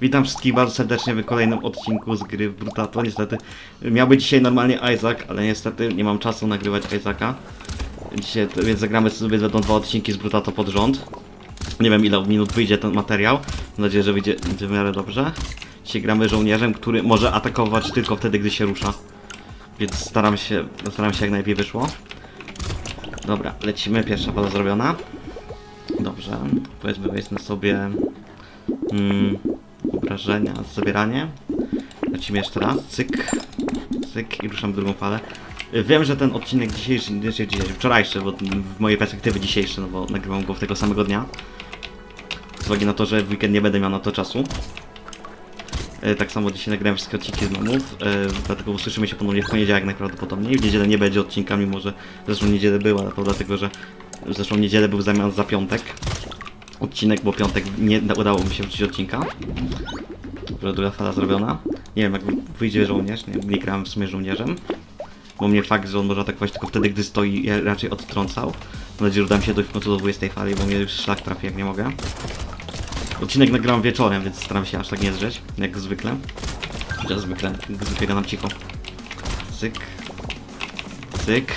Witam wszystkich bardzo serdecznie w kolejnym odcinku z gry Brutato. Niestety miał być dzisiaj normalnie Isaac, ale niestety nie mam czasu nagrywać Isaaca. Dzisiaj, więc zagramy sobie będą dwa odcinki z Brutato pod rząd. Nie wiem ile minut wyjdzie ten materiał. Mam nadzieję, że wyjdzie, w miarę dobrze. Dzisiaj gramy żołnierzem, który może atakować tylko wtedy, gdy się rusza. Więc staram się, staram się jak najlepiej wyszło. Dobra, lecimy. Pierwsza fala zrobiona. Dobrze. Powiedzmy, weźmy sobie mm, obrażenia, zabieranie. Lecimy jeszcze raz. Cyk. Cyk i ruszam w drugą falę. Wiem, że ten odcinek dzisiejszy, nie dzisiaj, wczorajszy, bo w mojej perspektywy dzisiejszy, no bo nagrywam go w tego samego dnia. Z uwagi na to, że w weekend nie będę miał na to czasu. E, Tak samo dzisiaj nagrałem wszystkie odcinki z domów, e, dlatego usłyszymy się ponownie w poniedziałek najprawdopodobniej. W niedzielę nie będzie odcinka, mimo że zresztą niedzielę była, dlatego, że w zeszłą niedzielę był zamiast za piątek odcinek, bo piątek nie udało mi się wrócić odcinka. Dobra, druga fala zrobiona. Nie wiem, jak wyjdzie żołnierz, nie, nie grałem w sumie żołnierzem. Bo mnie fakt, że on może atakować tylko wtedy, gdy stoi, ja raczej odtrącał. Mam nadzieję, że uda mi się dojść w końcu do 20 fali, bo mnie już szlak trafi, jak nie mogę. Odcinek nagrałem wieczorem, więc staram się aż tak nie drzeć, jak zwykle. Jak zwykle, jak zwykle gadam cicho. Cyk. Cyk.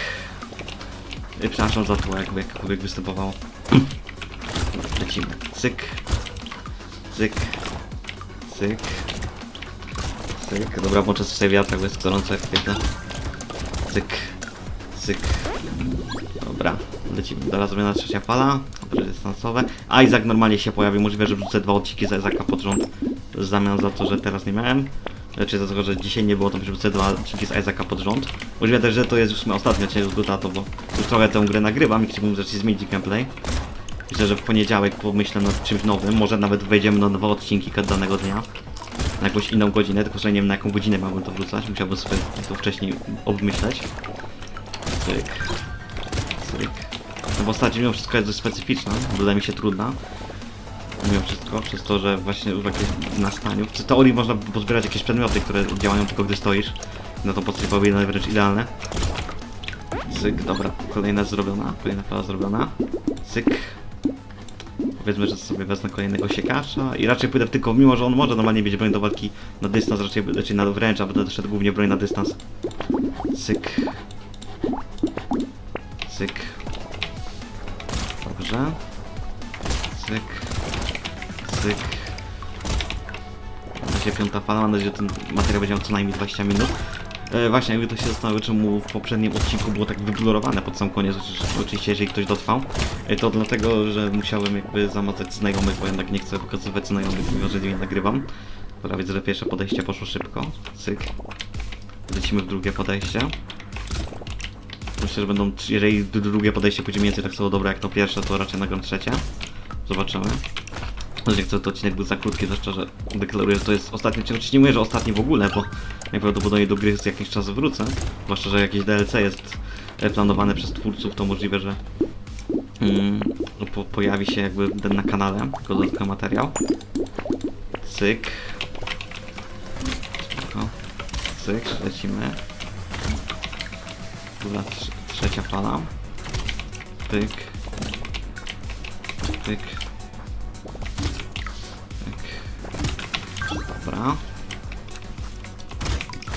Przepraszam za to, jakby jakkolwiek występowało. Lecimy. Cyk. Cyk. Cyk. Cyk. Dobra, włączę sobie wiatrak, bo jest gorąco jak wiecie. Cyk. Cyk. Dobra, lecimy. Teraz zrobiona trzecia fala. Obrzeże dystansowe. Isaac normalnie się pojawi. Możliwe, że wrzucę dwa odcinki z Isaaca pod rząd. W zamian za to, że teraz nie miałem. Znaczy za to, że dzisiaj nie było, to wrzucę dwa odcinki z Isaaca pod rząd. Możliwe też, że to jest już mój ostatni odcinek z Brutato, bo już trochę tę grę nagrywam i chciałbym zacząć zmienić gameplay. Myślę, że w poniedziałek pomyślę nad czymś nowym. Może nawet wejdziemy na dwa odcinki danego dnia. Na jakąś inną godzinę, tylko że nie wiem na jaką godzinę miałbym to wrzucać. Musiałbym sobie to wcześniej obmyśleć. Cyk. Cyk. No postać mimo wszystko jest dość specyficzna. Wydaje mi się trudna. Mimo wszystko, przez to, że właśnie w jakimś nastaniu. W teorii można pozbierać jakieś przedmioty, które działają tylko gdy stoisz. No to podstawie powinno wręcz idealne. Cyk, dobra, kolejna zrobiona, kolejna fala zrobiona. Cyk. Powiedzmy, że sobie wezmę kolejnego siekacza i raczej pójdę tylko, mimo że on może normalnie mieć broń do walki na dystans, raczej, raczej na wręcz, a będę szedł głównie broń na dystans. Cyk. Cyk. Dobrze. Cyk. Cyk. Na razie piąta fala, mam nadzieję, że ten materiał będzie miał co najmniej 20 minut. E, właśnie, jakby to się zastanawiał, czemu w poprzednim odcinku było tak wyblurowane pod sam koniec, oczywiście- jeżeli ktoś dotrwał, e, to dlatego, że musiałem jakby zamazać znajomych, bo jednak nie chcę pokazywać znajomych, mimo że nie nagrywam. Dobra, widzę, że pierwsze podejście poszło szybko. Cyk. Lecimy w drugie podejście. Myślę, że będą, jeżeli drugie podejście pójdzie mniej więcej tak samo dobre jak to pierwsze, to raczej nagram trzecie. Zobaczymy. Nie chcę, to odcinek był za krótki, zwłaszcza, że deklaruję, że to jest ostatni odcinek. Oczywiście nie mówię, że ostatni w ogóle, bo najprawdopodobniej do gry z jakiś czas wrócę. Zwłaszcza, że jakieś DLC jest e, planowane przez twórców, to możliwe, że mm, po, pojawi się jakby ten na kanale, jako dodatkowy materiał. Cyk. Spoko. Cyk, lecimy. Dobra, trz- trzecia fala. Pyk. Pyk.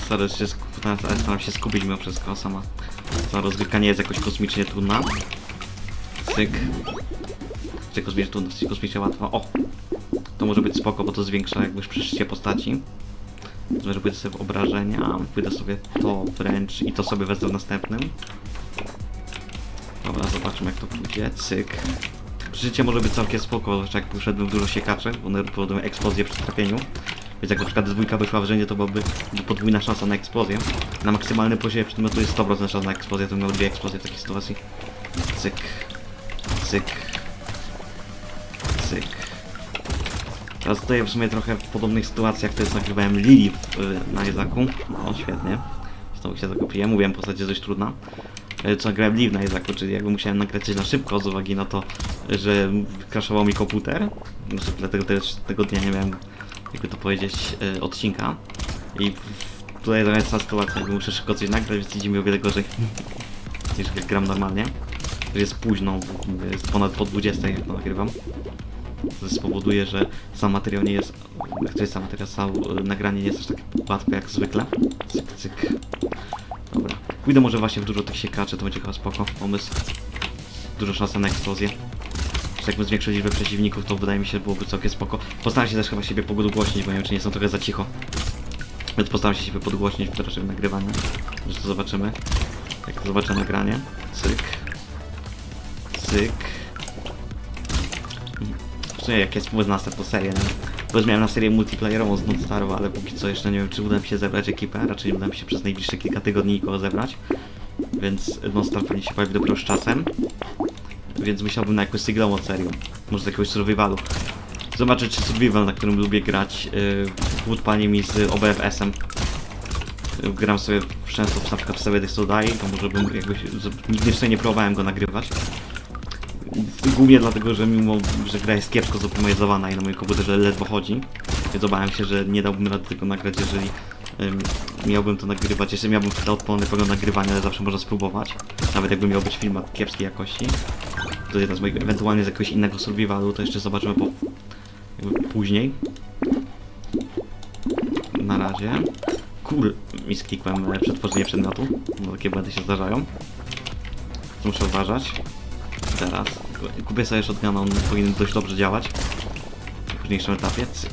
Staram się, ale staram się skupić mimo wszystko, sama ta rozgrywka nie jest jakoś kosmicznie trudna. Cyk. Czy kosmicznie trudno, czy kosmicznie łatwo. O! To może być spoko, bo to zwiększa jakby przeżycie postaci. Że pójdę sobie w obrażenia, pójdę sobie to wręcz i to sobie wezmę w następnym. Dobra, zobaczmy jak to pójdzie. Cyk. Życie może być całkiem spoko, zwłaszcza jak poszedłem dużo siekaczy, bo one powodują eksplozję przy trafieniu. Więc jak na przykład dwójka wyszła w rzędzie, to byłaby podwójna szansa na eksplozję. Na maksymalnym poziomie przedmiotu jest 100% szansa na eksplozję, to miał dwie eksplozje w takiej sytuacji. Cyk. Cyk. Cyk. Teraz tutaj w sumie trochę w podobnych sytuacjach, to jest nagrywałem Lili y, na Izaku. O, świetnie. Znowu się zakopiłem, mówiłem w zasadzie dość trudna. Y, Co nagrałem Live na czyli jakby musiałem nagrać na szybko z uwagi na to, że kraszował mi komputer. Znaczy, Dlatego też tego dnia nie miałem, jakby to powiedzieć, y, odcinka. I tutaj ta sytuacja, jakby muszę szybko coś nagrać, więc idzie mi o wiele gorzej niż jak gram normalnie. To jest późno, mówię, jest ponad po 20 jak to nagrywam. To spowoduje, że sam materiał nie jest, jest sam materiał, sam e, nagranie nie jest aż tak łatwe jak zwykle. Cyk, cyk. Dobra. Pójdę może właśnie w dużo tych siekaczy, to będzie chyba spoko pomysł. Dużo szansy na eksplozję. Czy jakby zwiększył liczbę przeciwników, to wydaje mi się byłoby całkiem spoko. Postaram się też chyba siebie podgłośnić, bo nie wiem czy nie są trochę za cicho. Więc postaram się siebie podgłośnić w trakcie nagrywania. Że to zobaczymy. Jak zobaczę nagranie. Cyk. Cyk. W sumie jak jest pomysł na następną serię, nie? Bo już miałem na serię multiplayerową z Nodstarów, ale póki co jeszcze nie wiem czy uda mi się zebrać ekipę. Raczej nie uda mi się przez najbliższe kilka tygodni nikogo zebrać. Więc Nonstar pewnie się pojawi dopiero z czasem. Więc musiałbym na jakąś sygnałą serię. Może z jakiegoś survivalu. Zobaczyć czy survival, na którym lubię grać yy, mi z OBFS-em. Yy, Gram sobie często na przykład w sobie tych co daje, to może bym jakbyś... z- Nigdy jeszcze nie próbowałem go nagrywać. Głównie dlatego, że mimo, że gra jest kiepsko zoptymalizowana i na moim komputerze ledwo chodzi, więc obawiam się, że nie dałbym rady tego nagrać, jeżeli ym, miałbym to nagrywać, jeszcze miałbym chwilę odpalonego nagrywania, ale zawsze można spróbować. Nawet jakby miał być film kiepskiej jakości. To jeden z moich, ewentualnie z jakiegoś innego survivalu, to jeszcze zobaczymy po, później. Na razie. Kur... mi sklikłem e, przetworzenie przedmiotu, bo takie błędy się zdarzają. Muszę uważać. Teraz. Kupię sobie shotguna, on powinien dość dobrze działać. W późniejszym etapie. Cyk.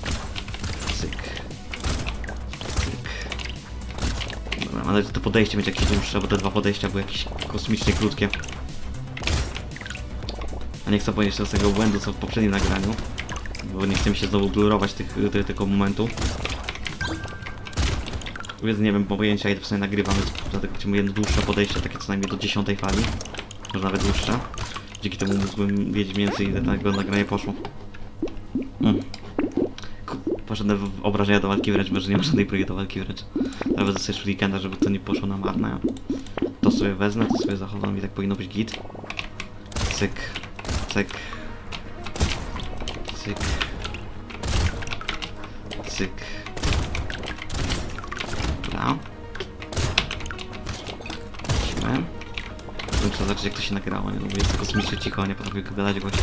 Cyk. Cyk. Dobra, to podejście będzie jakieś dłuższe, bo te dwa podejścia były jakieś kosmicznie krótkie. Nie chcę ponieść tego błędu, co w poprzednim nagraniu. Bo nie chcę mi się znowu blurować tych, tych, tego momentu. Więc nie wiem, bo pojęcia ile w sumie nagrywamy, dlatego chcemy jedno dłuższe podejście, takie co najmniej do dziesiątej fali. Może nawet dłuższe. Dzięki temu mógłbym wiedzieć więcej ile tego nagranie poszło. Mm. Poszedłem obrażenia do walki wręcz, może nie ma żadnej próby do walki wręcz. Nawet w weekenda, żeby to nie poszło na marne. To sobie wezmę, to sobie zachowam i tak powinno być git. Cyk, cyk. Cyk. Cyk. Dobra. Lecimy. Muszę zobaczyć jak to się nagrało, nie? No bo jest kosmicznie cicho, nie potrafię gadać właśnie.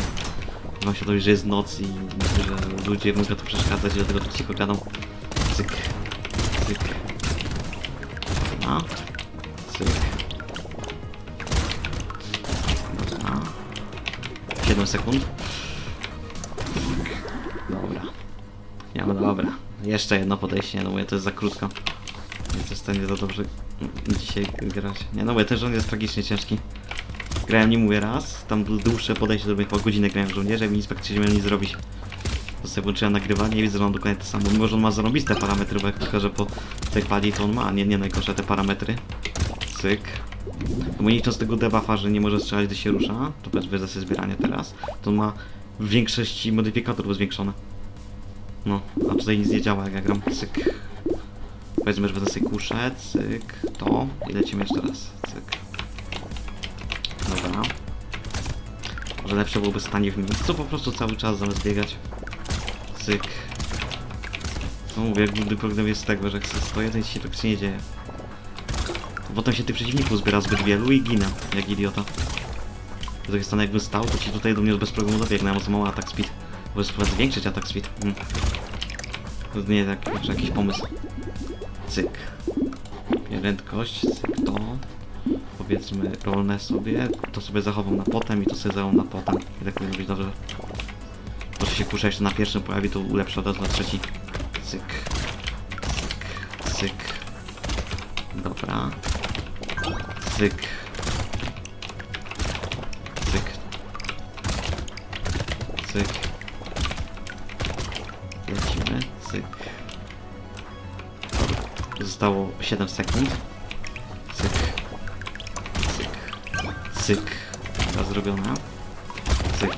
Mam świadomość, że jest noc i że ludzie mogą tu przeszkadzać, dlatego tu cicho gadam. Cyk. Cyk. Dobra. Cyk. 7 sekund. Dobra. Ja, no dobra. Jeszcze jedno podejście, no mówię, to jest za krótko. Nie jest w stanie za dobrze dzisiaj grać. Nie no mówię, ten żołnierz jest tragicznie ciężki. Grałem, nie mówię raz, tam dłuższe podejście, do chyba godzinę grałem w żołnierze i inspekcji nie miał nic zrobić. To sobie włączyłem nagrywanie i widzę, że on dokładnie to samo. Mimo, że on ma zarobiste parametry, bo jak pokażę po tej pali, to on ma nie, nie najgorsze te parametry. Cyk. Bo nie licząc tego debuffa, że nie może strzelać, gdy się rusza, to bez wezmę sobie zbieranie teraz, to ma w większości modyfikatorów zwiększone. No, a tutaj nic nie działa jak ja gram. Cyk. Powiedzmy, że wezmę sobie kuszę, cyk, to i lecimy jeszcze raz. Cyk. Dobra. Może lepsze byłoby stanie w miejscu po prostu cały czas zamiast biegać. Cyk. No mówię, główny problem jest tego, że jak stoję, to nic się praktycznie nie dzieje. To potem się tych przeciwników zbiera zbyt wielu i ginę, jak idiota. Z drugiej strony jakbym stał, to ci tutaj do mnie bez problemu dobiegnę, mam za mały atak speed. Bo jest zwiększyć atak speed. Hmm. To nie jest jak, jakiś pomysł. Cyk. Prędkość, cyk to. Powiedzmy rolne sobie, to sobie zachowam na potem i to sobie zachowam na potem. I tak powinno być dobrze. Może się kusza jeszcze na pierwszym pojawi, to ulepszę od razu na trzeci. Cyk. Cyk. Cyk. Dobra. Cyk. Cyk. Cyk. Lecimy. Cyk. Zostało 7 sekund. Cyk. Cyk. Cyk. Teraz zrobione. Cyk.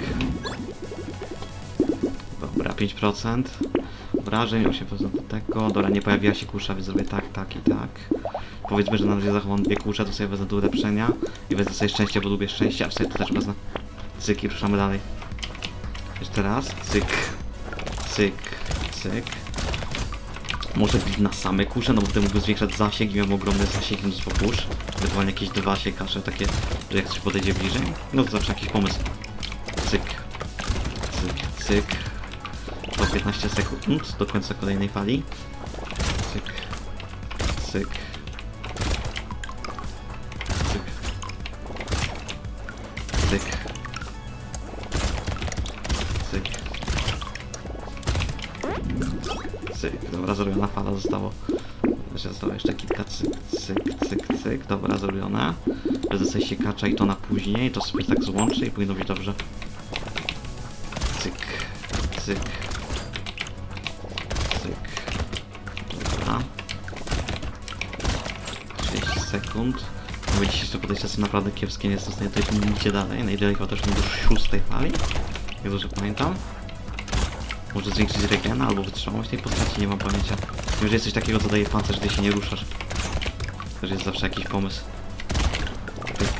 Dobra, 5%. Wrażeń, 8% do tego. Dobra, nie pojawiła się kusza, więc zrobię tak, tak i tak. Powiedzmy, że na razie zachowam dwie kusze, to sobie wezmę do ulepszenia. I wezmę sobie szczęście, bo lubię szczęście, a sobie to też wezmę. Cyk i ruszamy dalej. Jeszcze raz. Cyk. Cyk. Cyk. Może być na same kusze, no bo wtedy mógłby zwiększać zasięg i miałem ogromny zasięg mnóstwo kusz. Ewentualnie jakieś dwa siekacze takie, że jak coś podejdzie bliżej, no to zawsze jakiś pomysł. Cyk. Cyk, cyk. Po 15 sekund do końca kolejnej fali. Cyk. Cyk. Cyk. Cyk. Cyk. Cyk. Dobra, zrobiona fala zostało. Zostało jeszcze kilka cyk, cyk, cyk, cyk. Dobra. Będę sobie się kacza i to na później. To sobie tak złączę i powinno być dobrze. Cyk. Cyk. 30 sekund. Mówię, dzisiejsze podejścia są naprawdę kiepskie, nie jestem w stanie tutaj nigdzie dalej. Najdaleko też do szóstej fali. Jak dobrze pamiętam. Może zwiększyć regena albo wytrzymałość tej postaci, nie mam pojęcia. Wiem, że jest coś takiego, co daje pancerz, gdy się nie ruszasz. Też jest zawsze jakiś pomysł. Pyk.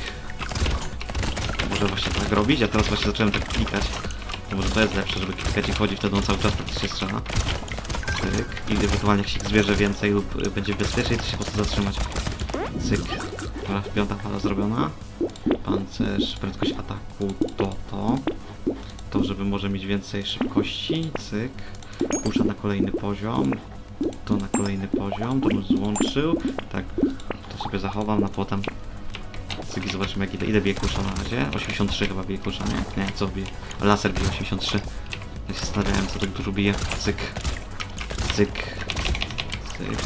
Może właśnie tak robić, a teraz właśnie zacząłem tak klikać. No może to jest lepsze, żeby klikać i chodzić, wtedy on cały czas praktycznie strzela. Cyk. I ewentualnie jak się zbierze więcej lub będzie bezpieczniej, to się po prostu zatrzymać. Cyk. Dobra, piąta fala zrobiona. Pancerz, prędkość ataku, to, to. To, żeby może mieć więcej szybkości. Cyk. Puszcza na kolejny poziom. To na kolejny poziom. To bym złączył. Tak. To sobie zachowam na potem. Cyk zobaczymy jak ile, ile bije kusza na razie. 83 chyba bije kusza, nie? Nie, co bije? Laser bije 83. Ja się zastanawiałem co tak dużo bije. Cyk. Cyk. Cyk.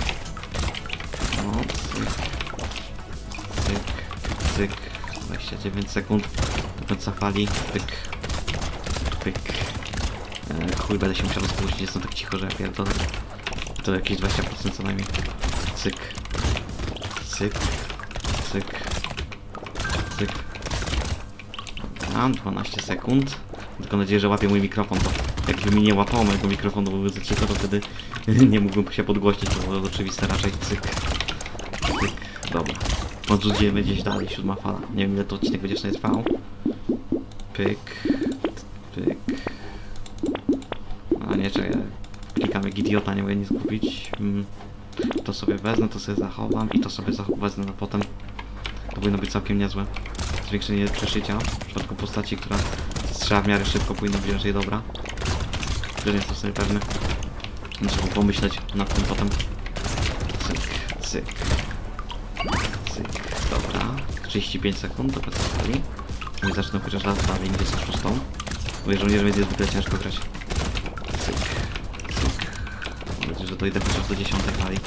No. Cyk. Cyk. 29 sekund. Do końca fali. Pyk. Pyk. E, chuj, będę się musiał rozpuścić, jestem tak cicho, że ja pierdolę. To jakieś 20% co najmniej. Cyk. Cyk. Cyk. Cyk. Dobra, 12 sekund. Tylko nadzieję, że łapie mój mikrofon, bo jakby mi nie łapało mojego mikrofonu, bo by za cicho, to wtedy nie mógłbym się podgłośnić, to oczywiste raczej. Cyk. Cyk. Dobra. Odrzucimy gdzieś dalej, siódma fala. Nie wiem ile to odcinek będzie jeszcze trwał. Pyk. Pyk. A nie, czekaj. Klikam jak idiota, nie mogę nic kupić. Mm. To sobie wezmę, to sobie zachowam i to sobie wezmę na potem. To powinno być całkiem niezłe. Zwiększenie przeszycia. W przypadku postaci, która strzela w miarę szybko, powinno być raczej dobra. Też nie jestem sobie pewny. Muszę pomyśleć nad tym potem. Cyk, cyk. 35 sekund do końca fali. No i zacznę chociaż raz dalej, gdzie jest szóstą. Jeżeli nie będzie zwykle ciężko grać. Cyk, cyk. Mam nadzieję, że dojdę chociaż do 10 fali.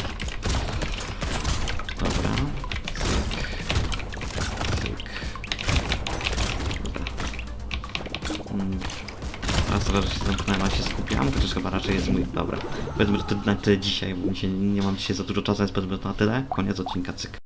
Dobra. Cyk. Cyk. Dobra. Mm. Teraz trochę, że się zamknąłem, ale się skupiam, chociaż chyba raczej jest mój... Dobra. Powiedzmy, że to na tyle dzisiaj, bo mi się, nie mam dzisiaj za dużo czasu, więc powiedzmy to na tyle. Koniec odcinka, cyk.